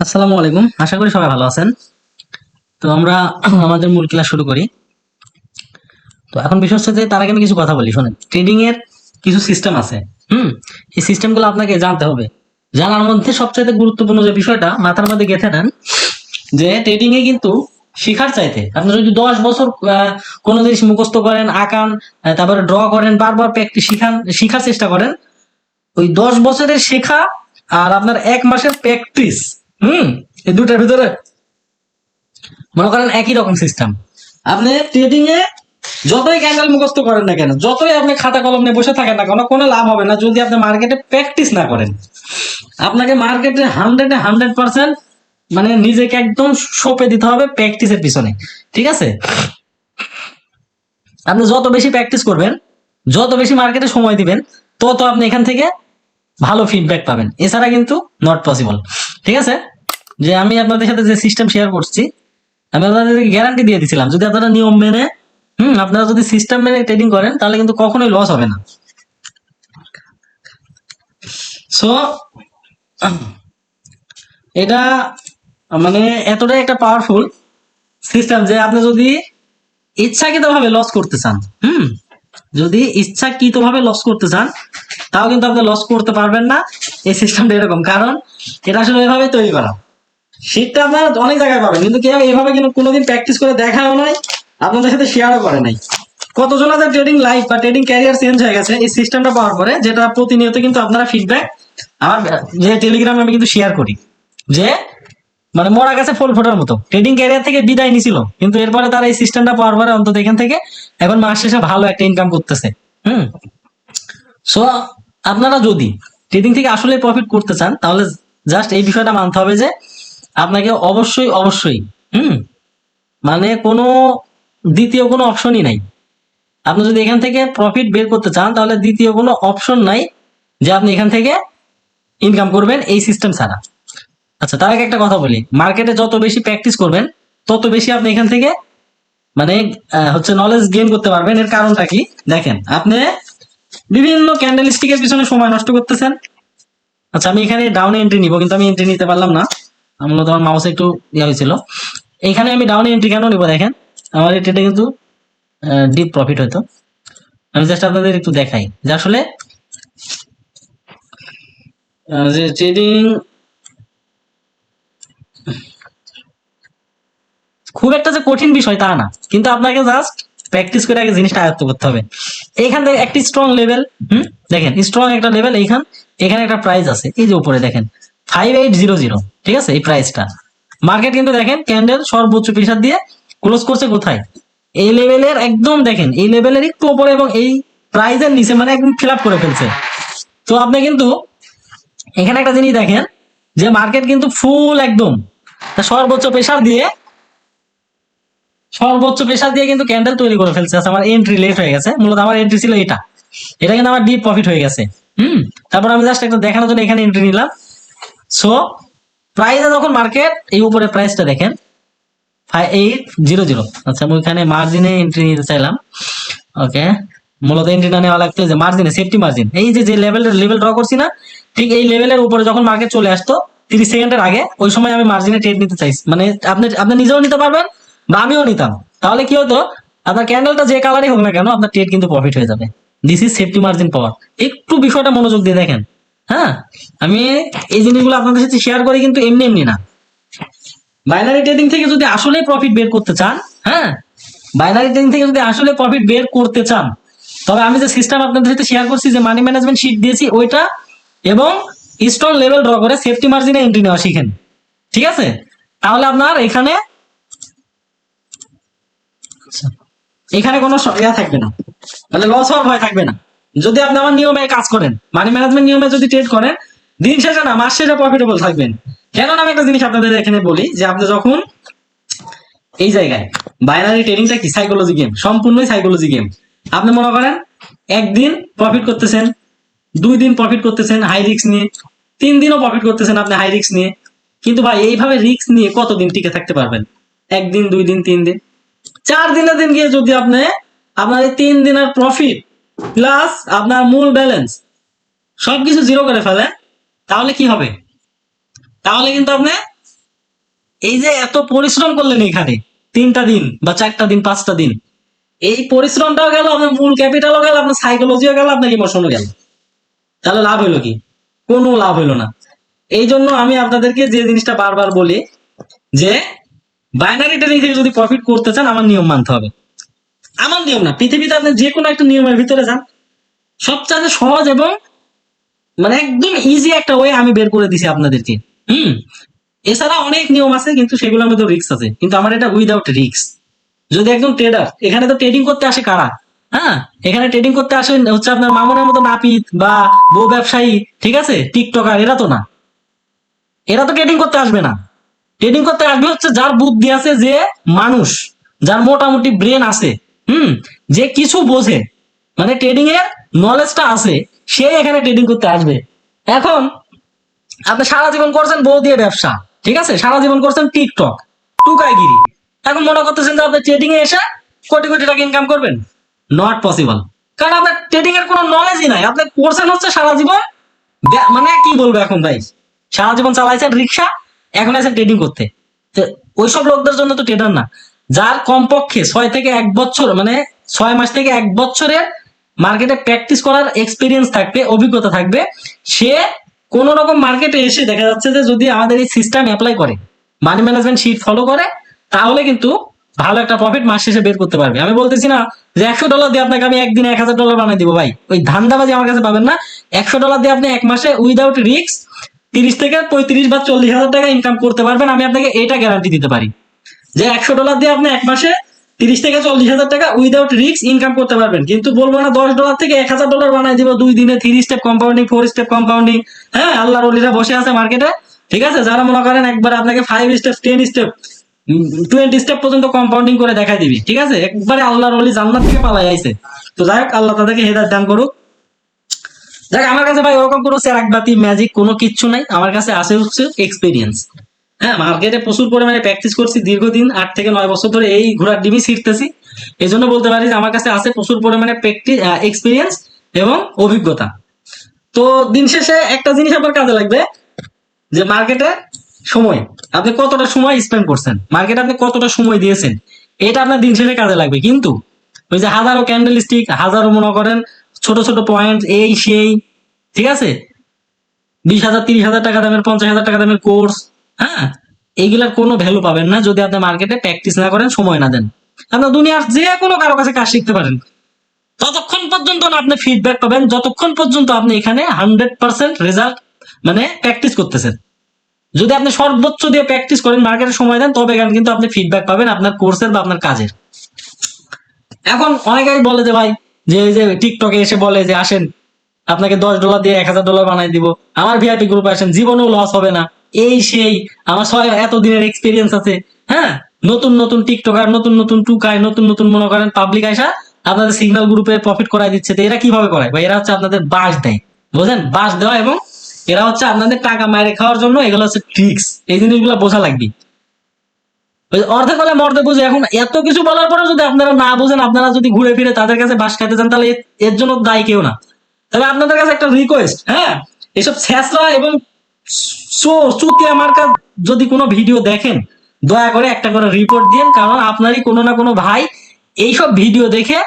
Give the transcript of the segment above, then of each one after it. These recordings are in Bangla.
আসসালামু আলাইকুম। আশা করি সবাই ভালো আছেন। তো আমরা আমাদের মূল ক্লাস শুরু করি। তো এখন বিষয় হচ্ছে যে তার আগে আমি কিছু কথা বলি, শোনেন। ট্রেডিং এর কিছু সিস্টেম আছে, হুম? এই সিস্টেমগুলো আপনাকে জানতে হবে। জানার মধ্যে সবচাইতে গুরুত্বপূর্ণ যে বিষয়টা, মাথার মধ্যে গেঁথে নেন যে ট্রেডিং এ কিন্তু শিখার চাইতে, আপনি যদি দশ বছর কোনো জিনিস মুখস্থ করেন, আঁকান তারপরে ড্র করেন, বারবার প্র্যাকটিস শিখান, শিখার চেষ্টা করেন, ওই দশ বছরের শেখা আর আপনার এক মাসের প্র্যাকটিস হুম, এই দুটার ভিতরে। মনে করেন একই রকম সিস্টেম আপনি ট্রেডিং এ যতই ক্যান্ডেল মুখস্থ করেন না কেন, যতই আপনি খাতা কলম নিয়ে বসে থাকেন না কেন, কোনো লাভ হবে না যদি আপনি মার্কেটে প্র্যাকটিস না করেন। আপনাকে মার্কেটে হান্ড্রেডে পার্সেন্ট মানে নিজেকে একদম সঁপে দিতে হবে প্র্যাকটিসের পিছনে। ঠিক আছে? আপনি যত বেশি প্র্যাকটিস করবেন, যত বেশি মার্কেটে সময় দিবেন, তত আপনি এখান থেকে ভালো ফিডব্যাক পাবেন। এছাড়া কিন্তু নট পসিবল ঠিক আছে? যে আমি আপনাদের সাথে যে সিস্টেম শেয়ার করছি, আমি আপনাদেরকে গ্যারান্টি দিয়ে দিছিলাম, যদি আপনারা নিয়ম মেনে, হুম, আপনারা যদি সিস্টেম মেনে ট্রেডিং করেন, তাহলে কিন্তু কখনোই লস হবে না। সো এটা মানে এতটাই একটা পাওয়ারফুল সিস্টেম যে আপনি যদি ইচ্ছাকৃতভাবে লস করতে চান, হুম, যদি ইচ্ছাকৃতভাবে লস করতে চান, তাও কিন্তু আপনি লস করতে পারবেন না এই সিস্টেমটা এরকম। কারণ এটা আসলে এভাবে তৈরি করা। শীতটা আপনারা অনেক জায়গায় পাবেন, কিন্তু কেউ কিন্তু কোনোদিন প্র্যাকটিস করে দেখাও নাই, আপনাদের সাথে শেয়ারও করে নাই। কতজন আছে ট্রেডিং লাইফ বা ট্রেডিং ক্যারিয়ার চেঞ্জ হয়ে গেছে, এই সিস্টেমটা পাওয়ার পরে, যেটা প্রতিনিয়ত কিন্তু আপনারা ফিডব্যাক আমার যে টেলিগ্রামে আমি কিন্তু শেয়ার করি, যে মানে মরা ফুল ফোটার মতো ট্রেডিং ক্যারিয়ার থেকে বিদায় নিছিল, কিন্তু এরপরে তারা এই সিস্টেমটা পাওয়ার পরে অন্তত এখান থেকে এখন মাস শেষে ভালো একটা ইনকাম করতেছে, হুম? সো আপনারা যদি ট্রেডিং থেকে আসলে প্রফিট করতে চান, তাহলে জাস্ট এই বিষয়টা মানতে হবে যে আপনাকে অবশ্যই অবশ্যই, হুম? মানে কোনো দ্বিতীয় কোনো অপশনই নাই। আপনি যদি এখান থেকে প্রফিট বের করতে চান, তাহলে দ্বিতীয় কোনো অপশন নাই যে আপনি এখান থেকে ইনকাম করবেন এই সিস্টেম ছাড়া। আচ্ছা তার আগে একটা কথা বলি। মার্কেটে যত বেশি প্র্যাকটিস করবেন, তত বেশি আপনি এখান থেকে মানে হচ্ছে নলেজ গেইন করতে পারবেন। এর কারণটা কি? দেখেন, আপনি বিভিন্ন ক্যান্ডেল স্টিকের পিছনে সময় নষ্ট করতেছেন। আচ্ছা আমি এখানে ডাউনে এন্ট্রি নিব, কিন্তু আমি এন্ট্রি নিতে পারলাম না। আমার তোমার মাউসে একটু ইয়ে হয়েছিল। এইখানে আমি ডাউন এন্ট্রি কেন নিব দেখেন? আমার এটা কিন্তু ডিপ প্রফিট হতো। আমি জাস্ট আপনাদের একটু দেখাই। যে আসলে যে ট্রেডিং খুব একটা যে কঠিন বিষয় তা না। কিন্তু আপনাকে জাস্ট প্র্যাকটিস করে আগে জিনিসটা আয়ত্ত করতে হবে। এইখান থেকে একটি স্ট্রং লেভেল হুম? দেখেন স্ট্রং একটা লেভেল এইখান, এখানে একটা প্রাইস আছে। এই যে উপরে দেখেন ফাইভ এইট জিরো জিরো ঠিক আছে? এই প্রাইসটা মার্কেট কিন্তু দেখেন ক্যান্ডেল সর্বোচ্চ প্রেসার দিয়ে ক্লোজ করছে কোথায়? এই লেভেলের একদম দেখেন এই লেভেলের একটু উপরে এবং এই প্রাইসের নিচে মানে একদম ফিল করে ফেলছে। তো আপনি কিন্তু এখানে একটা জিনিস দেখেন যে মার্কেট কিন্তু ফুল একদম। সর্বোচ্চ প্রেসার দিয়ে সর্বোচ্চ প্রেসার দিয়ে কিন্তু ক্যান্ডেল তৈরি করে ফেলছে। আচ্ছা, আমার এন্ট্রি লেট হয়ে গেছে। মূলত আমার এন্ট্রি ছিল এটা। এটা কিন্তু আমার ডিপ প্রফিট হয়ে গেছে। হুম? তারপর আমি জাস্ট একটা দেখানোর জন্য এখানে এন্ট্রি নিলাম। সো প্রাইসে যখন মার্কেট এই উপরে প্রাইসটা দেখেন। ফাইভ এইট জিরো জিরো আচ্ছা আমি ওইখানে মার্জিনে এন্ট্রি নিতে চাইলাম। ওকে মূলত এন্ট্রিটা নেওয়া লাগতো যে মার্জিনে সেফটি মার্জিন এই যে যে লেভেলের লেভেল ড্র করছি না, ঠিক এই লেভেলের উপরে যখন মার্কেট চলে আসতো, তিরিশ সেকেন্ডের আগে, ওই সময় আমি মার্জিনে ট্রেড নিতে চাইছি মানে আপনি আপনি নিজেও নিতে পারবেন বা আমিও নিতাম। তাহলে কি হতো, আপনার ক্যান্ডেলটা যে কালারই হোক না কেন, আপনার ট্রেড কিন্তু প্রফিট হয়ে যাবে। দিস ইজ সেফটি মার্জিন পাওয়ার একটু বিষয়টা মনোযোগ দিয়ে দেখেন। হ্যাঁ আমি এই জিনিসগুলো আপনাদের সাথে শেয়ার করি কিন্তু এমনি এমনি না। বাইনারি ট্রেডিং থেকে যদি আসলে প্রফিট বের করতে চান হ্যাঁ বাইনারি ট্রেডিং থেকে যদি আসলে প্রফিট বের করতে চান, তবে আমি যে সিস্টেম আপনাদের সাথে শেয়ার করছি, যে মানি ম্যানেজমেন্ট শিট দিয়েছি, ওইটা এবং স্ট্রং লেভেল ড্র করে সেফটি মার্জিনে এন্ট্রি নেওয়া শিখেন। ঠিক আছে? তাহলে আপনার এখানে এখানে কোনো ইয়া থাকবে না। মানে লস হওয়ার ভয় থাকবে না। যদি আপনি আমার নিয়মে কাজ করেন মানি ম্যানেজমেন্ট নিয়মে যদি ট্রেড করেন, দিন শেষে না, মাস শেষে প্রফিটেবল থাকবেন। কেন আমি একটা জিনিস আপনাদের এখানে বলি, যে আপনি যখন এই জায়গায় বাইনারি ট্রেডিংটা কি? সাইকোলজি গেম সম্পূর্ণই সাইকোলজি গেম আপনি মনে করেন, একদিন প্রফিট করতেছেন, দুই দিন প্রফিট করতেছেন হাই রিস্ক নিয়ে, তিন দিনও প্রফিট করতেছেন আপনি হাই রিস্ক নিয়ে। কিন্তু ভাই, এইভাবে রিস্ক নিয়ে কতদিন টিকে থাকতে পারবেন? একদিন, দুই দিন, তিন দিন। চার দিনের দিন গিয়ে যদি আপনি, আপনার এই তিন দিনের প্রফিট প্লাস আপনার মূল ব্যালেন্স সবকিছু জিরো করে ফেলে, তাহলে কি হবে? তাহলে কিন্তু আপনি এই যে এত পরিশ্রম করলেন এখানে, তিনটা দিন বা চারটা দিন, পাঁচটা দিন, এই পরিশ্রমটাও গেল, আপনার মূল ক্যাপিটালও গেল, আপনার সাইকোলজিও গেল, আপনার ইমোশনও গেল। তাহলে লাভ হইল কি? কোনো লাভ হইল না। এই জন্য আমি আপনাদেরকে যে জিনিসটা বারবার বলি, যে বাইনারি ট্রেডিং থেকে যদি প্রফিট করতে চান, আমার নিয়ম মানতে হবে। আমার নিয়ম না। পৃথিবীতে আপনি যে কোনো একটা নিয়মের ভিতরে যান। সবচেয়ে সহজ এবং মানে একদম ইজি একটা ওয়ে আমি বের করে দিছি আপনাদেরকে। হুম? এছাড়া অনেক নিয়ম আছে, কিন্তু সেগুলোর মধ্যে রিস্ক আছে। কিন্তু আমার এটা উইদাউট রিস্ক যদি একদম ট্রেডার এখানে তো ট্রেডিং করতে আসে কারা? হ্যাঁ? এখানে ট্রেডিং করতে আসে হচ্ছে আপনার মামুনের মতো নাপিত বা বউ ব্যবসায়ী, ঠিক আছে? টিকটকার, এরা তো না। এরা তো ট্রেডিং করতে আসবে না। ট্রেডিং করতে আসবে হচ্ছে যার বুদ্ধি আছে যে মানুষ, যার মোটামুটি ব্রেন আছে। হুম, যে কিছু বোঝে মানে ট্রেডিং এর নলেজটা আছে, সে এখানে ট্রেডিং করতে আসবে। এখন, আপনি সারা জীবন করছেন বউ দিয়ে ব্যবসা, ঠিক আছে? সারা জীবন করছেন টিকটক টুকাইগিরি। এখন মনে করতেছেন যে আপনি ট্রেডিং এ এসে কোটি কোটি টাকা ইনকাম করবেন? নট পসিবল কারণ আপনার ট্রেডিং এর কোনো নলেজই নাই। আপনি করছেন হচ্ছে সারা জীবন মানে কি বলব এখন ভাই? সারা জীবন চালাইছেন রিক্সা, এখন আছেন ট্রেডিং করতে। ওইসব লোকদের জন্য তো ট্রেডার না। যার কমপক্ষে ছয় থেকে এক বছর মানে ছয় মাস থেকে এক বছরের মার্কেটে প্র্যাকটিস করার এক্সপিরিয়েন্স থাকবে, অভিজ্ঞতা থাকবে, সে কোন রকম মার্কেটে এসে দেখা যাচ্ছে যে যদি আমাদের এই সিস্টেম অ্যাপ্লাই করে মানি ম্যানেজমেন্ট শিট ফলো করে, তাহলে কিন্তু ভালো একটা প্রফিট মাস শেষে বের করতে পারবে। আমি বলতেছি না যে একশো ডলার দিয়ে আপনাকে আমি একদিনে এক হাজার ডলার বানিয়ে দিব ভাই। ওই ধান্দাবাজি আমার কাছে পাবেন না। একশো ডলার দিয়ে আপনি এক মাসে উইদাউট রিস্ক তিরিশ থেকে পঁয়ত্রিশ বা চল্লিশ হাজার টাকা ইনকাম করতে পারবেন। আমি আপনাকে এটা গ্যারান্টি দিতে পারি। যে একশো ডলার দিয়ে আপনি এক মাসে তিরিশ থেকে চল্লিশ হাজার টাকা উইদাউট রিস্ক ইনকাম করতে পারবেন। কিন্তু বলব না, দশ ডলার থেকে এক হাজার ডলার বানাই দিব দুই দিনে three step compounding four step compounding হ্যাঁ? আল্লাহর অলিরা বসে আছে মার্কেটে ঠিক আছে? যারা মনে করেন একবার আপনাকে five step ten step twenty step পর্যন্ত কম্পাউন্ডিং করে দেখাই দিবি, ঠিক আছে? একবারে আল্লাহর অলি জান্নাত থেকে পালাই আইছে। তো যাই হোক, আল্লাহ তাদেরকে হেদায়ত দান করুক। দেখ আমার কাছে ভাই ওরকম কোনো চেরাকবাতি ম্যাজিক কোনো কিচ্ছু নাই। আমার কাছে আছে হচ্ছে এক্সপিরিয়েন্স হ্যাঁ মার্কেটে প্রচুর পরিমাণে প্র্যাকটিস করছি দীর্ঘদিন, আট থেকে নয় বছর ধরে এই ঘোড়ার ডিমই শিখতেছি এই জন্য বলতে পারি যে আমার কাছে আছে প্রচুর পরিমাণে প্র্যাকটিস এক্সপিরিয়েন্স এবং অভিজ্ঞতা। তো দিন শেষে একটা জিনিস আপনার কাজে লাগবে যে মার্কেটে সময়। আপনি কতটা সময় স্পেন্ড করছেন? মার্কেটে আপনি কতটা সময় দিয়েছেন? এটা আপনার দিন শেষে কাজে লাগবে। কিন্তু ওই যে হাজারো ক্যান্ডেল স্টিক হাজারো মনে করেন ছোট ছোট পয়েন্ট এই, সেই, ঠিক আছে? বিশ হাজার, তিরিশ হাজার টাকা দামের, পঞ্চাশ হাজার টাকা দামের কোর্স হ্যাঁ এইগুলার কোনো ভ্যালু পাবেন না যদি আপনি মার্কেটে প্র্যাকটিস না করেন, সময় না দেন। আপনার দুনিয়ার যে কোনো কারও কাছে কাজ শিখতে পারেন। ততক্ষণ পর্যন্ত না আপনি ফিডব্যাক পাবেন, যতক্ষণ পর্যন্ত আপনি এখানে হান্ড্রেড পার্সেন্ট রেজাল্ট মানে প্র্যাকটিস করতেছেন। যদি আপনি সর্বোচ্চ দিয়ে প্র্যাকটিস করেন মার্কেটে সময় দেন, তবে কিন্তু আপনি ফিডব্যাক পাবেন আপনার কোর্সের বা আপনার কাজের। এখন অনেকেই বলে যে ভাই, যে যে টিকটকে এসে বলে যে, আসেন, আপনাকে দশ ডলার দিয়ে এক হাজার ডলার বানাই দিব। আমার ভিআইপি গ্রুপে আসেন, জীবনেও লস হবে না। এই সেই, আমার ছয় এত দিনের এক্সপিরিয়েন্স আছে। হ্যাঁ? নতুন নতুন টিকটকার নতুন নতুন টুকায়, নতুন নতুন মনে করেন পাবলিক আইসা আপনাদের সিগন্যাল গ্রুপে প্রফিট করাই দিচ্ছে। তো এরা কীভাবে করায়? বা এরা হচ্ছে আপনাদের বাস দেয়। বুঝলেন? বাস দেওয়া এবং এরা হচ্ছে আপনাদের টাকা মাইরে খাওয়ার জন্য এগুলো হচ্ছে ট্রিক্স এই জিনিসগুলো বোঝা লাগবে। ওই অর্ধেক বলে মর্ধে বুঝে। এখন এত কিছু বলার পরে যদি আপনারা না বুঝেন, আপনারা যদি ঘুরে ফিরে তাদের কাছে বাস খাইতে চান, তাহলে এর জন্য দায়ী কেউ না। তবে আপনাদের কাছে একটা রিকোয়েস্ট হ্যাঁ? এসব ছ্যাঁচড়া এবং সো চুতিয়া মার্কা যদি কোনো ভিডিও দেখেন, দয়া করে একটা করে রিপোর্ট দিন কারণ আপনারই কোনো না কোনো ভাই এইসব ভিডিও দেখে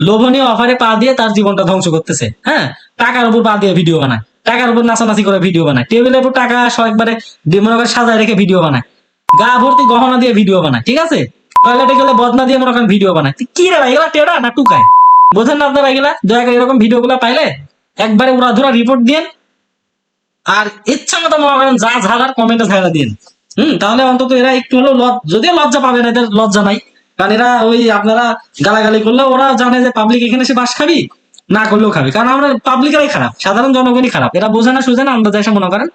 লোভনীয় অফারে পা দিয়ে তার জীবনটা ধ্বংস করতেছে। হ্যাঁ? টাকার উপর পা দিয়ে ভিডিও বানায়। টাকার উপর নাচানাচি করে ভিডিও বানায়। টেবিলের উপর টাকা সব একবারে দিয়ে মনে করে সাজায় রেখে ভিডিও বানায়। গা ভর্তি গহনা দিয়ে ভিডিও বানায়, ঠিক আছে? টয়লেটে গেলে বদনা দিয়ে মনে করেন ভিডিও বানায়। কি রে ভাই, এগুলা টেরা না টুকায়? বোঝেন না আপনারা এগুলা? দয়া করে এরকম ভিডিও গুলা পাইলে একবারে উড়াধুরা রিপোর্ট দিন আর ইচ্ছা মতো যা ঝাড়ার কমেন্টে ঝাড়া দিন হম, তাহলে অন্তত এরা একটু হলেও যদিও লজ্জা পাবে না এদের লজ্জা নাই। কারণ এরা ওই আপনারা গালাগালি করলে ওরা জানে যে পাবলিক এখানে এসে বাস খাবি, না করলেও খাবি। কারণ আমরা পাবলিকেরাই খারাপ, সাধারণ জনগণই খারাপ। এরা বোঝে না, সুঝে না, আমরা এসে মনে করেন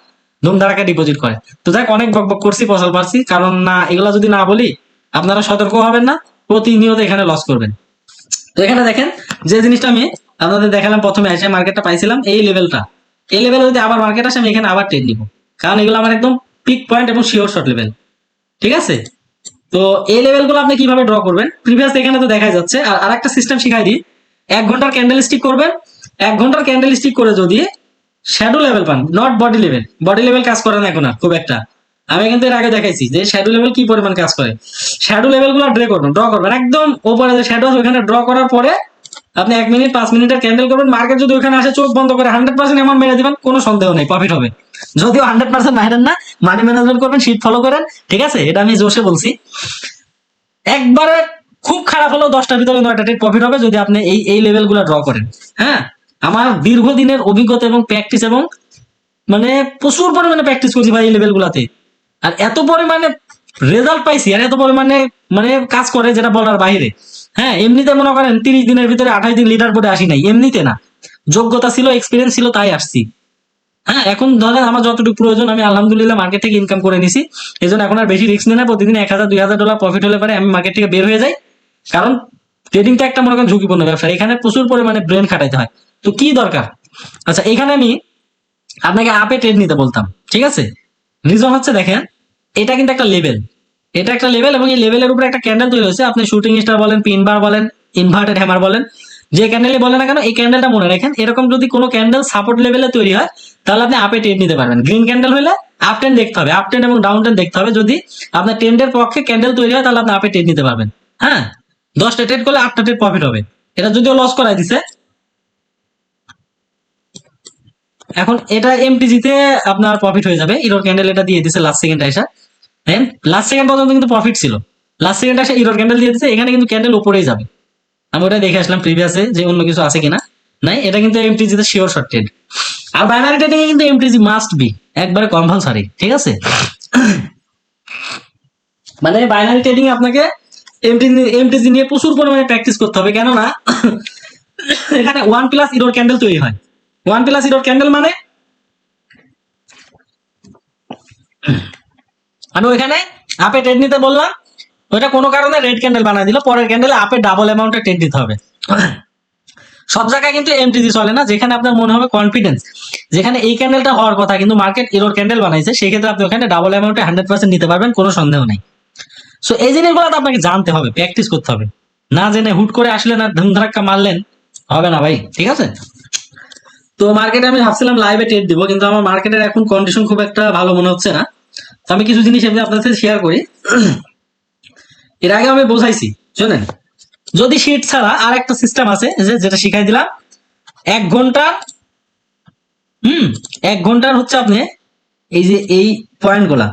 ধুমধারাকে ডিপোজিট করে। তো যাক অনেক বক বক করছি, ফসল পারছি। কারণ না, এগুলা যদি না বলি, আপনারা সতর্ক হবেন না, প্রতিনিয়ত এখানে লস করবেন। তো এখানে দেখেন, যে জিনিসটা আমি আপনাদের দেখালাম প্রথমে, এসে মার্কেটটা পাইছিলাম, এই লেভেলটা এই লেভেলে যদি আবার মার্কেট আসে, আমি এখানে আবার ট্রেড দিব কারণ এগুলো আমার একদম পিক পয়েন্ট এবং শিওর শর্ট লেভেল ঠিক আছে? তো এই লেভেলগুলো আপনি কীভাবে ড্র করবেন? প্রিভিয়াস এখানে তো দেখা যাচ্ছে। আর আরেকটা সিস্টেম শিখাই দিই। এক ঘণ্টার ক্যান্ডেল স্টিক করবেন। এক ঘণ্টার ক্যান্ডেল স্টিক করে যদি শ্যাডো লেভেল পান not body level body level কাজ করে না এখন আর, খুব একটা। আমি কিন্তু এর আগে দেখাইছি যে শ্যাডো লেভেল কি পরিমাণ কাজ করে। শ্যাডো লেভেলগুলো ড্র করবেন ড্র করবেন। একদম ওপরে যে শ্যাডো আছে, ওখানে ড্র করার পরে আপনি এক মিনিট, পাঁচ মিনিটের ক্যান্ডেল করবেন মার্কেট যদি ওখানে আসে, চোখ বন্ধ করে হান্ড্রেড পার্সেন্ট এমন মেরে দিবেন, কোনো সন্দেহ নেই প্রফিট হবে। যদিও হান্ড্রেড পার্সেন্ট মারেন না মানি ম্যানেজমেন্ট করবেন শীত ফলো করেন, ঠিক আছে? এটা আমি জোশে বলছি। একবারে খুব খারাপ হলেও দশটার ভিতরে নয়টা ট্রেড প্রফিট হবে, যদি আপনি এই এই লেভেলগুলো ড্র করেন। হ্যাঁ? আমার দীর্ঘদিনের অভিজ্ঞতা এবং প্র্যাকটিস এবং মানে প্রচুর পরিমাণে প্র্যাকটিস করছি ভাই এই লেভেল গুলাতে। আর এত পরিমাণে রেজাল্ট পাইছি, আর এত পরিমাণে মানে কাজ করে যেটা বলার বাইরে। হ্যাঁ এমনিতে মনে করেন তিরিশ দিনের ভিতরে আঠাশ দিন লিডার করে আসি নাই, এমনিতে না। যোগ্যতা ছিল এক্সপিরিয়েন্স ছিল, তাই আসছি। হ্যাঁ এখন ধরেন আমার যতটুকু প্রয়োজন, আমি আলহামদুলিল্লাহ মার্কেট থেকে ইনকাম করে নিছি। এই জন্য এখন আর বেশি রিস্ক নেই না, প্রতিদিন এক হাজার, দুই হাজার ডলার প্রফিট হলে পারে আমি মার্কেট থেকে বের হয়ে যাই। কারণ ট্রেডিংটা একটা মনে করেন ঝুঁকিপূর্ণ ব্যবসা, এখানে প্রচুর পরিমাণে ব্রেন খাটাইতে হয়। তো কি দরকার? আচ্ছা এখানে আমি আপনাকে আপে ট্রেড নিতে বলতাম, ঠিক আছে? রিজন হচ্ছে দেখেন এটা কিন্তু একটা লেভেল এটা একটা লেভেল এবং এই লেভেলের উপরে একটা ক্যান্ডেল তৈরি হয়েছে। আপনি শুটিং স্টার বলেন পিন বার বলেন ইনভার্টেড হ্যামার বলেন, যে ক্যান্ডেলে বলেন না কেন, এই ক্যান্ডেলটা মনে রাখেন, এরকম যদি কোনো ক্যান্ডেল সাপোর্ট লেভেলে তৈরি হয়, তাহলে আপনি আপে ট্রেড নিতে পারবেন। গ্রিন ক্যান্ডেল হলে আপ টেন দেখতে হবে আপ টেন এবং ডাউন টেন দেখতে হবে। যদি আপনার টেন্ডের পক্ষে ক্যান্ডেল তৈরি হয়, তাহলে আপনি আপে ট্রেড নিতে পারবেন। হ্যাঁ? দশটা ট্রেড করলে আটটা ট্রেড প্রফিট হবে। এটা যদিও লস করাই দিছে। এখন এটা এমটিজিতে আপনার প্রফিট হয়ে যাবে। ইরোর ক্যান্ডেল এটা দিয়ে দিছে লাস্ট সেকেন্ড এসে। হ্যাঁ লাস্ট সেকেন্ড পর্যন্ত কিন্তু প্রফিট ছিল। লাস্ট সেকেন্ড এসে ইরোর ক্যান্ডেল দিয়ে দিছে এখানে কিন্তু ক্যান্ডেল উপরেই যাবে। আমি ওটা দেখে আসলাম প্রিভিয়াসে যে অন্য কিছু আছে কিনা। নাই, এটা কিন্তু এমটিজিতে শিওর শর্ট ট্রেড আর বাইনারি ট্রেডিং কিন্তু এমটিজি মাস্ট বি একবারে কম্পালসারি ঠিক আছে? মানে বাইনারি ট্রেডিং আপনাকে এমটিজি এমটিজি নিয়ে প্রচুর পরিমাণে প্র্যাকটিস করতে হবে, কেননা এখানে ওয়ান প্লাস ইরোর ক্যান্ডেল তৈরি হয়। ওয়ান প্লাস ইরোর ক্যান্ডেল মানে আমি ওইখানে আপে ট্রেড নিতে বললাম। ওইটা কোনো কারণে রেড ক্যান্ডেল বানাই দিল। পরের ক্যান্ডেলে আপে ডাবল অ্যামাউন্টে ট্রেড দিতে হবে। সব জায়গায় কিন্তু এমটিজি চলে না। যেখানে আপনার মনে হবে কনফিডেন্স যেখানে এই ক্যান্ডেলটা হওয়ার কথা, কিন্তু মার্কেট ইরোর ক্যান্ডেল বানাইছে সেক্ষেত্রে আপনি ওখানে ডাবল অ্যামাউন্টে হান্ড্রেড পার্সেন্ট নিতে পারবেন, কোনো সন্দেহ নেই। সো এই জিনিসগুলো আপনাকে জানতে হবে প্র্যাকটিস করতে হবে। না জেনে হুট করে আসলে না ধুমধাক্কা মারলেন, হবে না ভাই, ঠিক আছে? তো মার্কেটে আমি ভাবছিলাম লাইভে ট্রেড দিব, কিন্তু আমার মার্কেটের এখন কন্ডিশন খুব একটা ভালো মনে হচ্ছে না। আমি কিছু জিনিস এমনি আপনাদের সাথে শেয়ার করি। এর আগে আমি বোঝাইছি, শুনেন। যদি শিট ছাড়া আর একটা সিস্টেম আছে যেটা শিখাই দিলাম, এক ঘণ্টা, হুম, এক ঘণ্টার হচ্ছে আপনি এই যে এই পয়েন্টগুলা।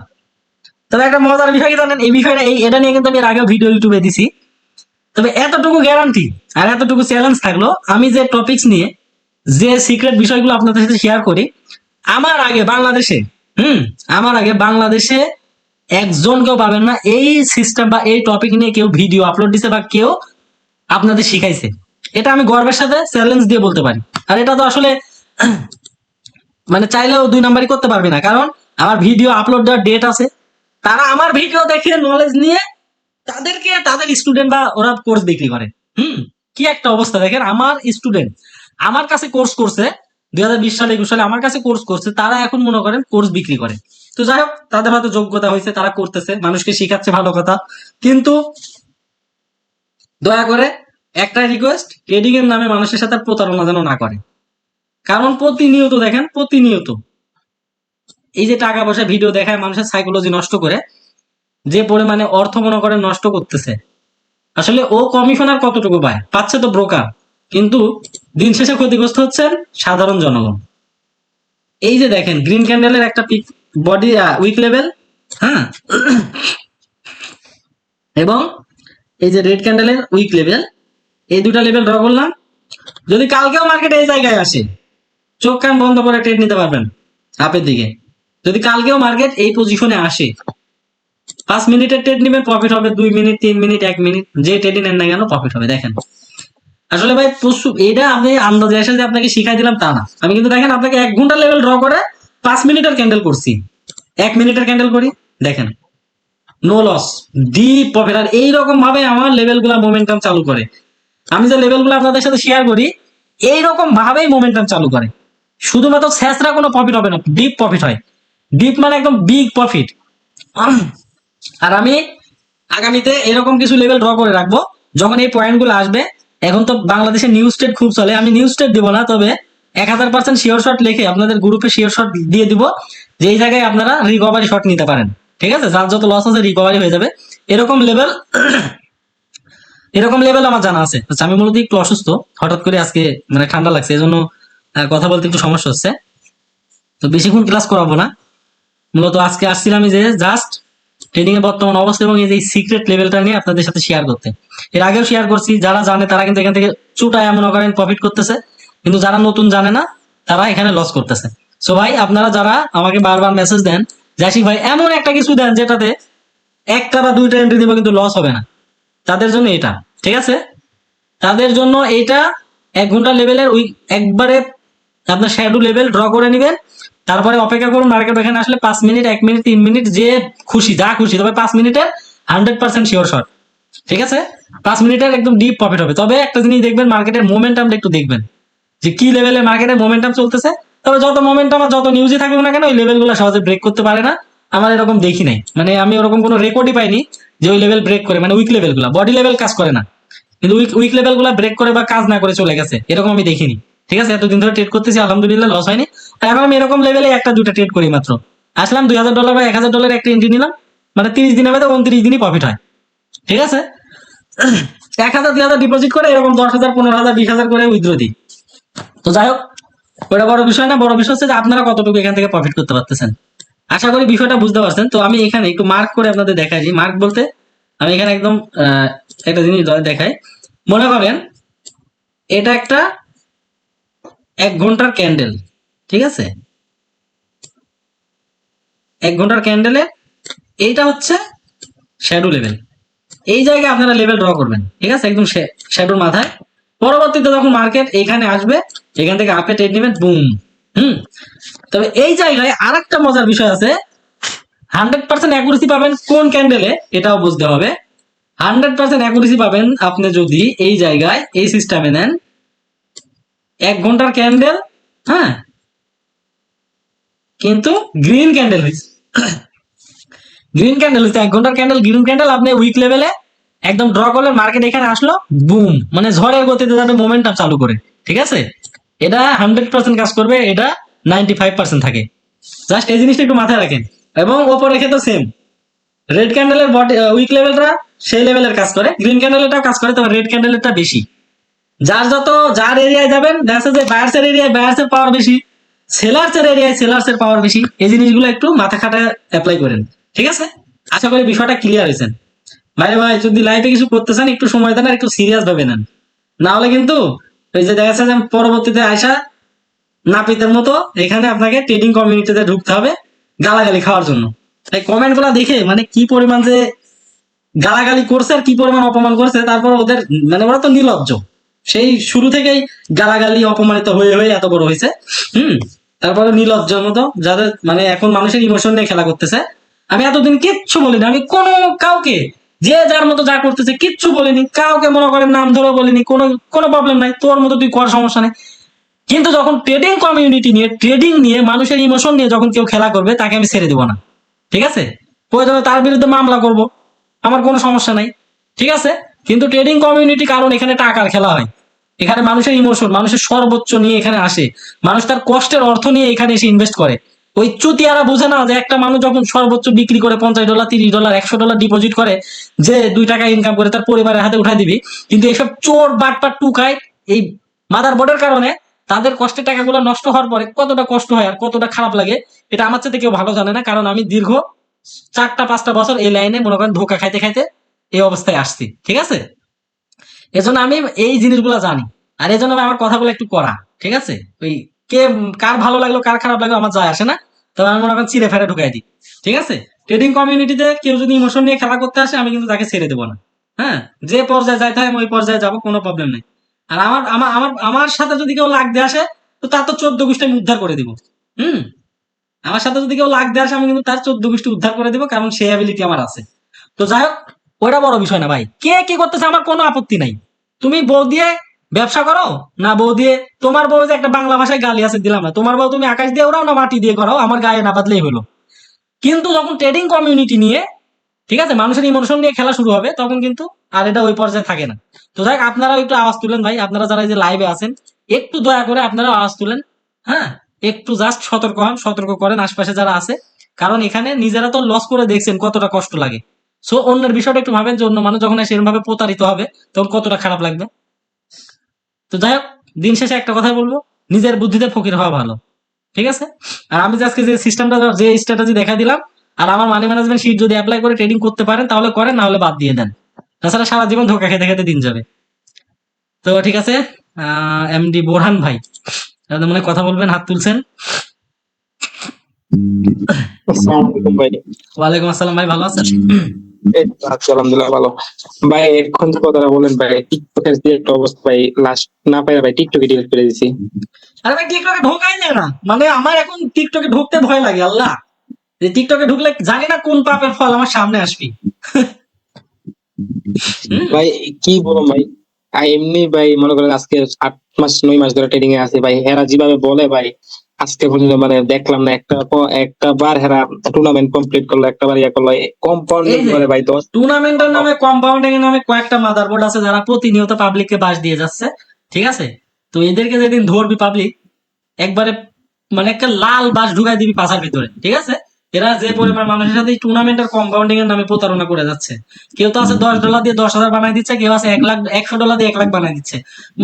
তবে একটা মজার বিষয় জানেন? এই বিষয়টা, এই, এটা নিয়ে কিন্তু আমি এর আগেও ভিডিও ইউটিউবে দিছি। তবে এতটুকু গ্যারান্টি আর এতটুকু চ্যালেঞ্জ থাকল, আমি যে টপিকস নিয়ে, যে সিক্রেট বিষয়গুলো আপনাদের সাথে শেয়ার করি, আমার আগে বাংলাদেশে হুম, আমার আগে বাংলাদেশে একজন কেউ পাবেন না। এই সিস্টেম বা এই টপিক নিয়ে কেউ ভিডিও আপলোড দিছে বা কেউ আপনাদের শিখাইছে। এটা আমি গর্বের সাথে চ্যালেঞ্জ দিয়ে বলতে পারি। আর এটা তো আসলে মানে চাইলেও দুই নাম্বারই করতে পারবে না। কারণ আমার ভিডিও আপলোড দেওয়ার ডেট আছে। তারা আমার ভিডিও দেখে নলেজ নিয়ে তাদেরকে, তাদের স্টুডেন্ট বা ওরা কোর্স বিক্রি করে। হুম, কি একটা অবস্থা দেখেন, আমার স্টুডেন্ট আমার কাছে কোর্স করছে দুই হাজার বিশ সালে, একুশ সালে আমার কাছে কোর্স করছে, তারা এখন মনে করেন কোর্স বিক্রি করে। তো যাই হোক, তাদের হয়তো যোগ্যতা হয়েছে, তারা করতেছে, মানুষকে শিখাচ্ছে ভালো কথা। কিন্তু দয়া করে একটা রিকোয়েস্ট ট্রেডিং এর নামে মানুষের সাথে প্রতারণা যেন না করে। কারণ প্রতিনিয়ত দেখেন, প্রতিনিয়ত এই যে টাকা পয়সা ভিডিও দেখায় মানুষের সাইকোলজি নষ্ট করে, যে পরিমাণে অর্থ মনে করে নষ্ট করতেছে। আসলে ও কমিশনার কতটুকু পায়? পাচ্ছে তো ব্রোকার কিন্তু দিন শেষে ক্ষতিগ্রস্ত হচ্ছেন সাধারণ জনগণ। এই যে দেখেন গ্রিন ক্যান্ডেলের একটা পিক বডি উইক লেভেল হ্যাঁ? এবং এই যে রেড ক্যান্ডেলের উইক লেভেল এই দুটা লেভেল ড্র করলাম। যদি কালকেও মার্কেট এই জায়গায় আসে, চোখ কান বন্ধ করে ট্রেড নিতে পারবেন আপের দিকে। যদি কালকেও মার্কেট এই পজিশনে আসে, পাঁচ মিনিটের ট্রেড নেবেন প্রফিট হবে দুই মিনিট, তিন মিনিট, এক মিনিট, যে ট্রেডই নেন না কেন প্রফিট হবে। দেখেন আসলে ভাই প্রচুর এটা আমি আন্দাজে এসে যে আপনাকে শিখাই দিলাম তা না। আমি কিন্তু দেখেন, আপনাকে এক ঘণ্টা লেভেল ড্র করে পাঁচ মিনিটের ক্যান্ডেল করছি। এক মিনিটের ক্যান্ডেল করি, দেখেন। নো লস ডিপ প্রফিট আর এইরকম ভাবে আমার লেভেলগুলা মোমেন্টাম চালু করে। আমি যে লেভেলগুলো আপনাদের সাথে শেয়ার করি এইরকম ভাবেই মোমেন্টাম চালু করে। শুধুমাত্র স্যাঁচরা কোনো প্রফিট হবে না ডিপ প্রফিট হয়। ডিপ মানে একদম বিগ প্রফিট আর আমি আগামীতে এরকম কিছু লেভেল ড্র করে রাখব, যখন এই পয়েন্টগুলো আসবে এখন তো বাংলাদেশে নিউজ স্টেট খুব চলে। আমি নিউজ স্টেট দিব না তবে এক হাজার পার্সেন্ট শিওর শট লিখে আপনাদের গ্রুপে শিওর শট দিয়ে দিব যে এই জায়গায় আপনারা রিকভারি শট নিতে পারেন। ঠিক আছে? যার যত লস আছে রিকভারি হয়ে যাবে। এরকম লেভেল এরকম লেভেল আমার জানা আছে। আচ্ছা, আমি মূলত একটু অসুস্থ হঠাৎ করে আজকে মানে ঠান্ডা লাগছে এই জন্য কথা বলতে একটু সমস্যা হচ্ছে। তো বেশিক্ষণ ক্লাস করাবো না। মূলত আজকে আসছিলাম যে জাস্ট ট্রেডিং এর বর্তমান অবস্থা এবং এই যে সিক্রেট লেভেলটা নিয়ে আপনাদের সাথে শেয়ার করতে। এর আগেও শেয়ার করছি, যারা জানে তারা কিন্তু এখান থেকে চুটায় এমন করেন প্রফিট করতেছে। কিন্তু যারা নতুন জানে না, তারা এখানে লস করতেছে। সো ভাই, আপনারা যারা আমাকে বারবার মেসেজ দেন জাসিক ভাই, এমন একটা কিছু দেন যেটাতে একটা বা দুইটা এন্ট্রি দিব কিন্তু লস হবে না। তাদের জন্য এটা, ঠিক আছে? তাদের জন্য এইটা এক ঘণ্টা লেভেলের ওই একবারে আপনার শ্যাডো লেভেল ড্র করে নেবেন। তারপরে অপেক্ষা করুন মার্কেট এখানে আসলে পাঁচ মিনিট, এক মিনিট, তিন মিনিট, যে খুশি, যা খুশি, তবে পাঁচ মিনিটের হান্ড্রেড পার্সেন্ট শিওর শট ঠিক আছে? পাঁচ মিনিটের একদম ডিপ প্রফিট হবে। তবে একটা জিনিস দেখবেন মার্কেটের মোমেন্টামটা একটু দেখবেন। যে কি লেভেলে মার্কেটের মোমেন্টাম চলতেছে? তবে যত মোমেন্টাম আর যত নিউজে থাকুক না কেন, ওই লেভেলগুলো সহজে ব্রেক করতে পারে না। আমার এরকম দেখি নাই। মানে আমি ওরকম কোনো রেকর্ডই পাইনি যে ওই লেভেল ব্রেক করে মানে উইক লেভেলগুলো বডি লেভেল কাজ করে না। কিন্তু উইক উইক লেভেলগুলো ব্রেক করে বা কাজ না করে চলে গেছে, এরকম আমি দেখিনি। ঠিক আছে? এতদিন ধরে ট্রেড করতেছি, আলহামদুলিল্লাহ লস হয়নি। এখন আমি এরকম লেভেলে একটা দুটা ট্রেড করি মাত্র। আসলাম দুই হাজার ডলার বা এক হাজার ডলার একটা এন্ট্রি নিলাম। মানে তিরিশ দিনে বাদে উনত্রিশ দিনই প্রফিট হয়। ঠিক আছে? এক হাজার, দুই হাজার ডিপোজিট করে এরকম দশ হাজার, পনেরো হাজার, বিশ হাজার করে উইথড্র দিই। তো যাই হোক ওটা বড় বিষয় না, বড় বিষয় হচ্ছে যে আপনারা কতটুকু এখান থেকে প্রফিট করতে পারতেছেন। আশা করি বিষয়টা বুঝতে পারছেন। তো আমি এখানে একটু মার্ক করে আপনাদের দেখাই মার্ক বলতে আমি এখানে একদম একটা জিনিস দেখাই। মনে করেন, এটা একটা এক ঘণ্টার ক্যান্ডেল ঠিক আছে? এক ঘণ্টার ক্যান্ডেলে এইটা হচ্ছে শ্যাডো লেভেল এই জায়গায় আপনারা লেভেল ড্র করবেন, ঠিক আছে? একদম শ্যাডোর মাথায়। পরবর্তীতে যখন মার্কেট এখানে আসবে, এখান থেকে আপে ট্রেড নেবেন বুম হুম? তবে এই জায়গায় আর একটা মজার বিষয় আছে হান্ড্রেড পার্সেন্ট অ্যাকুরেসি পাবেন কোন ক্যান্ডেলে এটাও বুঝতে হবে। হান্ড্রেড পার্সেন্ট অ্যাকুরেসি পাবেন আপনি যদি এই জায়গায়, এই সিস্টেমে নেন। এক ঘণ্টার ক্যান্ডেল হ্যাঁ? কিন্তু গ্রিন ক্যান্ডেল হয়েছে গ্রিন ক্যান্ডেল হচ্ছে এক ঘণ্টার ক্যান্ডেল গ্রিন ক্যান্ডেল আপনি উইক লেভেলে একদম ড্র করলেন মার্কেট এখানে আসলো বুম মানে ঝড়ের গতিতে যাবে মোমেন্টাম চালু করে, ঠিক আছে? এটা হান্ড্রেড পার্সেন্ট কাজ করবে, এটা নাইনটি ফাইভ পার্সেন্ট থাকে। জাস্ট এই জিনিসটা একটু মাথায় রাখেন। এবং ওপরে তো সেম রেড ক্যান্ডেলের বডি উইক লেভেলটা সেই লেভেলের কাজ করে গ্রিন ক্যান্ডেলটাও কাজ করে, তবে রেড ক্যান্ডেলেরটা বেশি। যার যত, যার এরিয়ায় যাবেন, দেখা যে বায়ার্সের এরিয়ায় বায়ার্সের পাওয়ার বেশি সেলার্সের এরিয়ায় সেলার্সের পাওয়ার বেশি, এই জিনিসগুলো একটু মাথা খাটা অ্যাপ্লাই করেন, ঠিক আছে? আশা করি বিষয়টা ক্লিয়ার হয়েছেন। ভাই ভাই, যদি লাইফে কিছু করতে চান, একটু সময় দেন আর একটু সিরিয়াস ভাবে নেন। না হলে কিন্তু ওই যে দেখা যাচ্ছে পরবর্তীতে আয়সা নাপিতের মতো এখানে আপনাকে ট্রেডিং কমিউনিটিতে ঢুকতে হবে গালাগালি খাওয়ার জন্য। তাই কমেন্টগুলা দেখে মানে কি পরিমাণ যে গালাগালি করছে আর কি পরিমাণ অপমান করছে, তারপর ওদের মানে ওরা তো নির্লজ্জ। সেই শুরু থেকেই গালাগালি অপমানিত হয়ে হয়ে এত বড় হয়েছে। হুম? তারপরে নির্লজ্জের মতো যাদের মানে এখন মানুষের ইমোশন নিয়ে খেলা করতেছে। আমি এতদিন কিচ্ছু বলিনি, আমি কোনো কাউকে, যে যার মতো যা করতেছে কিচ্ছু বলিনি, কাউকে মনে করেন নাম ধরে বলিনি, কোনো কোনো প্রবলেম নাই, তোর মতো তুই কর, সমস্যা নেই। কিন্তু যখন ট্রেডিং কমিউনিটি নিয়ে ট্রেডিং নিয়ে, মানুষের ইমোশন নিয়ে যখন কেউ খেলা করবে, তাকে আমি ছেড়ে দেবো না। ঠিক আছে? প্রয়োজনে তার বিরুদ্ধে মামলা করব, আমার কোনো সমস্যা নাই। ঠিক আছে? কিন্তু ট্রেডিং কমিউনিটি কারণ এখানে টাকার খেলা হয়। এখানে মানুষের ইমোশন মানুষের সর্বোচ্চ নিয়ে এখানে আসে। মানুষ তার কষ্টের অর্থ নিয়ে এখানে এসে ইনভেস্ট করে। ওই চুতিয়ারা বুঝে না যে একটা মানুষ যখন সর্বোচ্চ বিক্রি করে পঞ্চাশ ডলার তিরিশ ডলার একশো ডলার ডিপোজিট করে, যে দুই টাকা ইনকাম করে তার পরিবারের হাতে উঠাই দিবি। কিন্তু এইসব চোর, বাটপাট, টুকায় এই মাদার বোর্ডের কারণে তাদের কষ্টের টাকাগুলো নষ্ট হওয়ার পরে কতটা কষ্ট হয় আর কতটা খারাপ লাগে, এটা আমার চাইতে কেউ ভালো জানে না। কারণ আমি দীর্ঘ চারটা, পাঁচটা বছর এই লাইনে মনে করেন ধোকা খাইতে খাইতে এই অবস্থায় আসছি, ঠিক আছে? এজন্য আমি এই জিনিসগুলো জানি। আর এই জন্য আমি আমার কথাগুলো একটু করা, ঠিক আছে? ওই কে, কার ভালো লাগল, কার খারাপ লাগল আমার যায় আসে না। তবে আমি মনে করেন চিড়ে ফেরে ঢুকাই দিই, ঠিক আছে? ট্রেডিং কমিউনিটিতে কেউ যদি ইমোশন নিয়ে খেলা করতে আসে, আমি কিন্তু তাকে ছেড়ে দেবো না। হ্যাঁ? যে পর্যায়ে যাইতে হয় ওই পর্যায়ে যাব, কোনো প্রবলেম নেই। আর আমার আমার আমার আমার সাথে যদি কেউ লাগতে আসে, তো তার তো চোদ্দ গোষ্ঠী আমি উদ্ধার করে দিব। হুম? আমার সাথে যদি কেউ লাগতে আসে, আমি কিন্তু তার চোদ্দ গোষ্ঠী উদ্ধার করে দিব, কারণ সেই অ্যাবিলিটি আমার আছে। তো যাই হোক ওটা বড় বিষয় না ভাই। কে কি করতেছে আমার কোনো আপত্তি নাই। তুমি বউ দিয়ে ব্যবসা করো, না বউ দিয়ে, তোমার বউ যে একটা বাংলা ভাষায় গালি আছে দিলাম না, তোমার বউ তুমি আকাশ দিয়ে ওরাও না মাটি দিয়ে করো আমার গায়ে না বাদলেই হলো। কিন্তু যখন ট্রেডিং কমিউনিটি নিয়ে, ঠিক আছে, মানুষের ইমোশন নিয়ে খেলা শুরু হবে, তখন কিন্তু আর এটা ওই পর্যায়ে থাকে না। তো দেখ আপনারা একটু আওয়াজ তুলেন ভাই, আপনারা যারা যে লাইভে আছেন, একটু দয়া করে আপনারা আওয়াজ তুলেন হ্যাঁ? একটু জাস্ট সতর্ক হন, সতর্ক করেন, আশপাশে যারা আছে, কারণ এখানে নিজেরা তো লস করে দেখছেন কতটা কষ্ট লাগে। সো অন্যের বিষয়টা একটু ভাবেন যে অন্য মানুষ যখন সেরকম ভাবে প্রতারিত হবে তখন কতটা খারাপ লাগবে? তো যাই হোক দিন শেষে একটা কথাই বলব নিজের বুদ্ধিতে ফকির হওয়া ভালো। ঠিক আছে? আর আমি যে আজকে যে সিস্টেমটা যে স্ট্র্যাটেজি দেখা দিলাম আর আমার মানি ম্যানেজমেন্ট শিট যদি অ্যাপ্লাই করে ট্রেডিং করতে পারেন তাহলে করেন না হলে বাদ দিয়ে দেন। তাছাড়া সারা জীবন ধোকা খেতে খেতে দিন যাবে। তো ঠিক আছে এমডি বোরহান ভাই মনে কথা বলবেন হাত তুলছেন। আসসালামু আলাইকুম ভাই। ওয়ালাইকুম আসসালাম ভাই ভালো আছেন? আলহামদুলিল্লাহ ভালো। ভাই এখন কথাটা বলেন ভাই টিকটকের যে একটা অবস্থা ভাই লাস্ট না পাই ভাই টিকটকে ডিলিট করে দিছি। আরে ভাই টিকটকে ঢোকাই যায় না। মানে আমার এখন টিকটকে ঢুকতে ভয় লাগে আল্লাহ। যে টিকটকে ঢুকলে জানি না কোন পাপের ফল আমার সামনে আসবে। ভাই কি বলব ভাই? আর এমনি ভাই মনে করেন আজকে আট মাস নয় মাস ধরে ট্রেডিং এ আছে ভাই। হেরা যেভাবে বলে ভাই আজকে পর্যন্ত মানে দেখলাম না একটা একটা বার হেরা টুর্নামেন্ট কমপ্লিট করল একটা বার ইয়া করল কম্পাউন্ডিং করে ভাই দশ টুর্নামেন্টের নামে কম্পাউন্ডিং এর নামে কয়েকটা মাদারবোর্ড আছে যারা প্রতিনিয়ত পাবলিককে বাস দিয়ে যাচ্ছে ঠিক আছে? তো এদেরকে যেদিন ধরবি পাবলিক একবারে মানে একটা লাল বাস ঢুকাই দিবি পাশার ভিতরে ঠিক আছে? এরা যে পরিমাণ মানুষের সাথে টুর্নামেন্টের কম্পাউন্ডিং এর নামে প্রতারণা করে যাচ্ছে। কেউ তো আছে দশ ডলার দিয়ে দশ হাজার বানাই দিচ্ছে কেউ আছে এক লাখ একশো ডলার দিয়ে এক লাখ বানাই দিচ্ছে।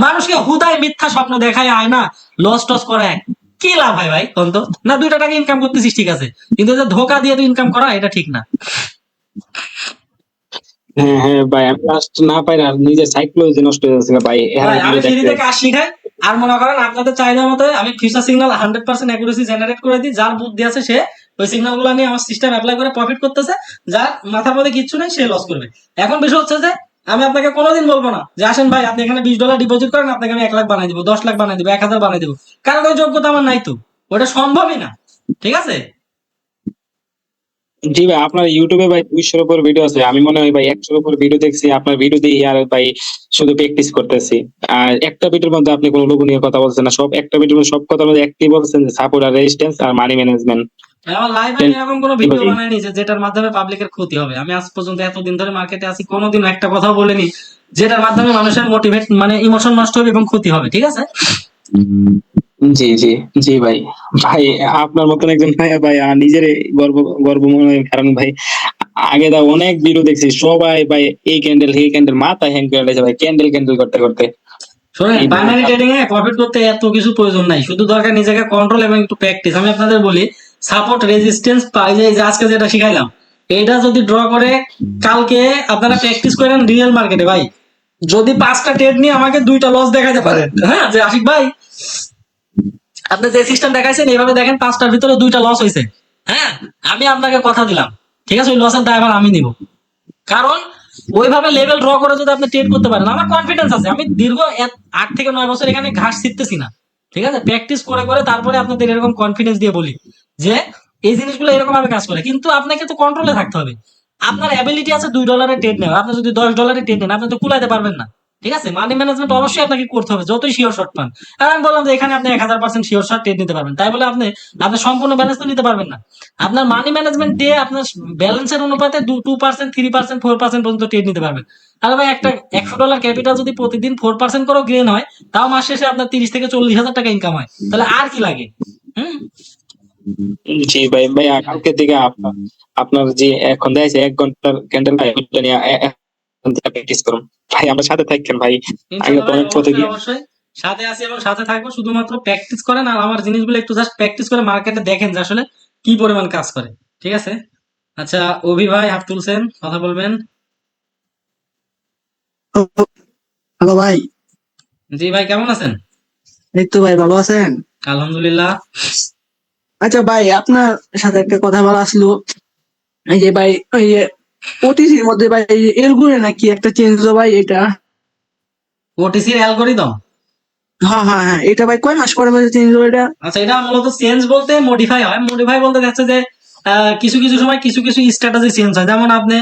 মানুষকে হুদায় মিথ্যা স্বপ্ন দেখায় আয় না লস টস করে। কি লাভ হয় ভাই? অন্ত না দুইটা টাকা ইনকাম করতেছিস ঠিক আছে। কিন্তু যে ধোকা দিয়ে তো ইনকাম করা এটা ঠিক না। হ্যাঁ হ্যাঁ ভাই আমি না পাই না নিজের সাইকোলজি নষ্ট হয়ে যাচ্ছে ভাই আমি ফ্রি থেকে শিখাই আর মনে করেন আপনাদের চাহিদা মতো আমি future signal hundred percent accuracy generate করে দিই যার বুদ্ধি আছে সে ওই সিগন্যালগুলো নিয়ে আমার সিস্টেম অ্যাপ্লাই করে প্রফিট করতেছে যার মাথার মধ্যে কিচ্ছু নেই সে লস করবে। এখন বিষয় হচ্ছে যে আমি আপনাকে কোনোদিন বলব না যে, আসেন ভাই, আপনি এখানে বিশ ডলার ডিপোজিট করেন, আপনাকে আমি এক লাখ বানাই দিব, দশ লাখ বানাই দিব, এক হাজার বানাই দিব। কারণ ওই যোগ্যতা আমার নাই তো। ওটা সম্ভবই না। ঠিক আছে? জি ভাই, আপনার ইউটিউবে ভাই দুইশোর উপর ভিডিও আছে। আমি মনে হয় ভাই একশোর উপর ভিডিও দেখছি, আপনার ভিডিও দিয়ে আর ভাই শুধু প্র্যাকটিস করতেছি। আর একটা ভিডিওর মধ্যে আপনি কোনো লোভনীয় কথা বলছেন না, সব একটা ভিডিওর মধ্যে সব কথার মধ্যে একটি বলছেন যে সাপোর্ট আর রেজিস্ট্যান্স আর মানি ম্যানেজমেন্ট আমার লাইভ এরকম কোনো ভিডিও বানাইনি যে যেটার মাধ্যমে পাবলিকের ক্ষতি হবে। আমি আজ পর্যন্ত এতদিন ধরে মার্কেটে আছি কোনোদিন একটা কথাও বলিনি যেটার মাধ্যমে মানুষের মোটিভেট মানে ইমোশন নষ্ট হবে এবং ক্ষতি হবে ঠিক আছে? জি জি জি ভাই। ভাই আপনার মতন একজন ভাই ভাই নিজের গর্ব গর্ব মনে কারণ ভাই। আগে দা অনেক ভিডিও দেখছি সবাই ভাই এই ক্যান্ডেল এই ক্যান্ডেল মাথা হ্যাং করে ভাই ক্যান্ডেল ক্যান্ডেল করতে করতে। শোনেন বাইনারি ট্রেডিং এ প্রফিট করতে এত কিছু প্রয়োজন নাই। শুধু দরকার নিজেকে কন্ট্রোল এবং একটু প্র্যাকটিস আমি আপনাদের বলি সাপোর্ট রেজিস্ট্যান্স যে আজকে যেটা শিখাইলাম এটা যদি ড্র করে, কালকে আপনারা প্র্যাকটিস করেন রিয়েল মার্কেটে ভাই। যদি পাঁচটা ট্রেড নিয়ে আমাকে দুইটা লস দেখাতে পারেন হ্যাঁ যে আশিক ভাই, আপনি যে সিস্টেম দেখাইছেন, এইভাবে দেখেন পাঁচটার ভিতরে দুইটা লস হয়েছে হ্যাঁ আমি আপনাকে কথা দিলাম। ঠিক আছে, ওই লসের দায়ভার আমি নিব। কারণ, ওইভাবে লেভেল ড্র করে যদি আপনি ট্রেড করতে পারেন, আমার কনফিডেন্স আছে। আমি দীর্ঘ আট থেকে নয় বছর এখানে ঘাস শিখতেছি না। ঠিক আছে প্র্যাকটিস করে করে তারপরে আপনাদের এরকম কনফিডেন্স দিয়ে বলি। যে এই জিনিসগুলো এরকম ভাবে কাজ করে। কিন্তু আপনাকে তো কন্ট্রোলে থাকতে হবে। আপনার অ্যাবিলিটি আছে দুই ডলারের ট্রেড নেওয়া আপনি যদি দশ ডলারের ট্রেড নেন, আপনি তো কুলাইতে পারবেন না। ঠিক আছে? মানি ম্যানেজমেন্ট অবশ্যই আপনাকে করতে হবে, যতই শিওর শর্ট পান। আর আমি বললাম যে, এখানে আপনি এক হাজার পার্সেন্ট শিওর শর্ট ট্রেড নিতে পারবেন। তাই বলে আপনি আপনি সম্পূর্ণ ব্যালেন্স তো নিতে পারবেন না। আপনার মানি ম্যানেজমেন্ট দিয়ে আপনার ব্যালেন্সের অনুপাতে দু two percent three percent four percent পর্যন্ত ট্রেড নিতে পারবেন। তাহলে ভাই, একটা একশো ডলার ক্যাপিটাল যদি প্রতিদিন ফোর পার্সেন্ট করেও গ্রেন হয়, তাও মাস শেষে আপনার তিরিশ থেকে চল্লিশ হাজার টাকা ইনকাম হয়। তাহলে আর কি লাগে? হুম? জি ভাই ভাই আর কালকে থেকে আপনার আপনার যে এখন দেখছে এক ঘণ্টার ক্যান্ডেল ভাই ওইটা নিয়ে প্র্যাকটিস করুন। ভাই আমরা সাথে থাকেন ভাই। ইনশাআল্লাহ তো ভাই, অনেক পথে অবশ্যই, গিয়ে- অবশ্যই। সাথে আছি এবং সাথে থাকব শুধুমাত্র প্র্যাকটিস করেন আর আমার জিনিসগুলো একটু জাস্ট প্র্যাকটিস করে মার্কেটে দেখেন যে আসলে কি পরিমাণ কাজ করে ঠিক আছে? আচ্ছা অভি ভাই হাত তুলছেন কথা বলবেন? হ্যালো ভাই। জি ভাই কেমন আছেন? এই তো ভাই ভালো আছেন? আলহামদুলিল্লাহ। আচ্ছা ভাই আপনার সাথে একটা কথা বলা আসলো। এই যে ভাই ওই যে ওটিসির মধ্যে ভাই এলগুরে নাকি একটা চেঞ্জ হলো ভাই এটা? ওটিসির অ্যালগোরিদম হ্যাঁ হ্যাঁ হ্যাঁ এটা ভাই কয় মাস পরে চেঞ্জ হলো এটা? আচ্ছা এটা মূলত চেঞ্জ বলতে মডিফাই হয়। মডিফাই বলতে যাচ্ছে যে আহ, কিছু কিছু সময় কিছু কিছু স্ট্র্যাটেজি চেঞ্জ হয়। যেমন আপনি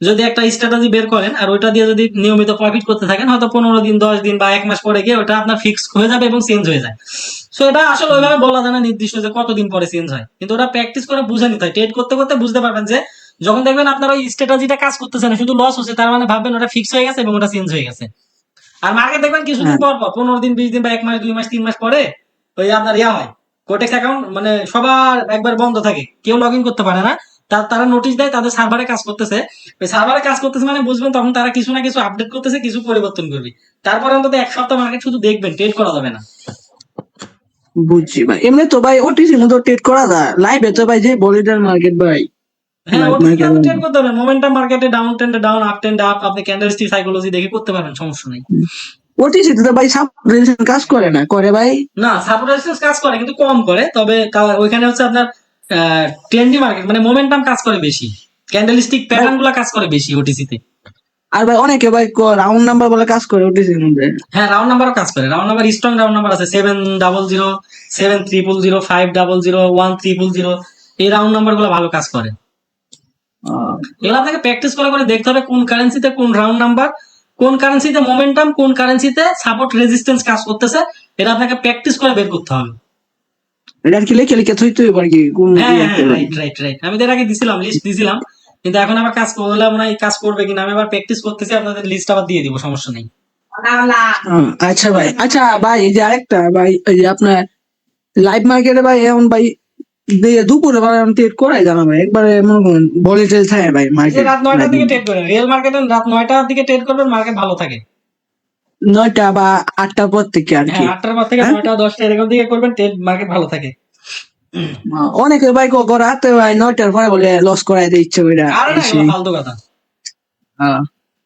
যদি একটা স্ট্র্যাটেজি বের করেন আর ওইটা দিয়ে যদি নিয়মিত প্রফিট করতে থাকেন হয়তো পনেরো দিন দশ দিন বা এক মাস পরে গিয়ে ওটা আপনার ফিক্স হয়ে যাবে এবং চেঞ্জ হয়ে যায়। সো এটা আসলে ওইভাবে বলা যায় না নির্দিষ্ট যে কতদিন পরে চেঞ্জ হয়। কিন্তু ওটা প্র্যাকটিস করে বুঝে নিতে হয়। ট্রেড করতে করতে বুঝতে পারবেন যে যখন দেখবেন আপনার ওই স্ট্র্যাটেজিটা কাজ করতেছে না শুধু লস হচ্ছে তার মানে ভাববেন ওটা ফিক্স হয়ে গেছে এবং ওটা চেঞ্জ হয়ে গেছে। আর মার্কেট দেখবেন কিছুদিন পর পর পনেরো দিন বিশ দিন বা এক মাস দুই মাস তিন মাস পরে ওই আপনার ইয়া হয়। কোটেক্স অ্যাকাউন্ট মানে সবার একবার বন্ধ থাকে। কেউ লগ ইন করতে পারে না। তারা নোটিশ দেয় তাদের সার্ভারে কাজ করতেছে। সার্ভারে কাজ করতেছে মানে বুঝবেন তখন তারা কিছু না কিছু আপডেট করতেছে কিছু পরিবর্তন করবে। তারপরে অন্তত এক সপ্তাহ মার্কেট শুধু দেখবেন ট্রেড করা যাবে না। বুঝছি ভাই। এমনি তো ভাই ওটিসির মতো ট্রেড করা যায়। লাইভে তো ভাই যে বলিটার মার্কেট ভাই। হ্যাঁ ওটিসি ট্রেড করতে পারবেন মোমেন্টাম মার্কেটে ডাউন ট্রেন্ডে ডাউন আপ ট্রেন্ডে আপ আপনি ক্যান্ডেলস্টিক সাইকোলজি দেখে করতে পারবেন সমস্যা নেই। ওটিসি তো ভাই সাবরেশন কাজ করে না করে ভাই? না সাপোর্টেশন কাজ করে কিন্তু কম করে। তবে ওইখানে হচ্ছে আপনার ট্রেন্ডি মার্কেট মানে মোমেন্টাম কাজ করে বেশি। ক্যান্ডেলস্টিক প্যাটার্নগুলা কাজ করে বেশি ওটিসি তে। আর ভাই অনেকে ভাই রাউন্ড নাম্বার বলে কাজ করে ওটিসির মধ্যে। হ্যাঁ রাউন্ড নাম্বারও কাজ করে। Round number strong round number আছে seven double zero seven triple zero five double zero one triple zero এই রাউন্ড নাম্বারগুলো ভালো কাজ করে। এগুলো আপনাকে প্র্যাকটিস করে করে দেখতে হবে কোন কারেন্সিতে কোন রাউন্ড নাম্বার কোন কারেন্সিতে মোমেন্টাম কোন কারেন্সিতে সাপোর্ট রেজিস্ট্যান্স কাজ করতেছে এটা আপনাকে প্র্যাকটিস করে বের করতে হবে। কি লিখে লিখে থইতে হবে কি কোন। রাইট রাইট রাইট আমি এর আগে দিছিলাম লিস্ট দিছিলাম। কিন্তু এখন আবার কাজ করলাম না কাজ করবে কিনা। আমি আবার প্র্যাকটিস করতেছি আপনাদের লিস্ট আবার দিয়ে দিব সমস্যা নেই। আচ্ছা ভাই আচ্ছা ভাই এই যে আরেকটা ভাই এই যে আপনার লাইভ মার্কেটে ভাই এখন ভাই দিয়ে দুপুরে ভাই আমি ট্রেড করাই জানা ভাই একবারে মনে করেন ভলিটেল থাকে ভাই মার্কেট রাত নয়টার দিকে ট্রেড করেন রিয়েল মার্কেটে রাত নয়টার দিকে ট্রেড করবেন মার্কেট ভালো থাকে। নয়টা বা আটটার পর থেকে আর কি। হ্যাঁ আটটার পর থেকে হ্যাঁ? নয়টা দশটা এরকম দিকে করবেন ট্রেড মার্কেট ভালো থাকে। অনেকে ভাই ক রাতে ভাই নয়টার পরে বলে লস করাই দিয়ে ইচ্ছে করে। না ফালতু কথা।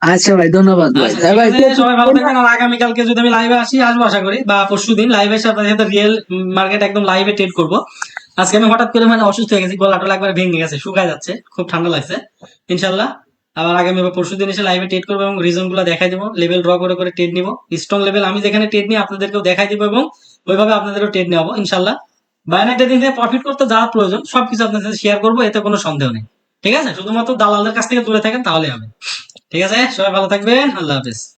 আচ্ছা ভাই ধন্যবাদ ভাই। আচ্ছা, ভাই সবাই ভালো থাকবেন আর আগামীকালকে যদি আমি লাইভে আসি আসব আশা করি বা পরশু দিন লাইভে এসে আপনাদের সাথে রিয়েল মার্কেট একদম লাইভে ট্রেড করব। আজকে আমি হঠাৎ করে মানে অসুস্থ হয়ে গেছি গলা টলা একবার ভেঙে গেছে শুকায় যাচ্ছে খুব ঠান্ডা লাগছে ইনশাল্লাহ আবার আগামী বা পরশু দিন এসে লাইভে ট্রেড করব এবং রিজনগুলো দেখাই দেবো লেভেল ড্র করে করে ট্রেড নিবো। স্ট্রং লেভেল আমি যেখানে ট্রেড নিই আপনাদেরকেও দেখাই দিবো এবং ওইভাবে আপনাদেরও ট্রেড নেব ইনশাল্লাহ বায়নাইটের দিন প্রফিট করতে যা প্রয়োজন, সবকিছু আপনার সাথে শেয়ার করব, এতে কোনো সন্দেহ নেই। ঠিক আছে? শুধুমাত্র দালালদের কাছ থেকে দূরে থাকেন তাহলে হবে। ঠিক আছে? সবাই ভালো থাকবেন, আল্লাহ হাফেজ।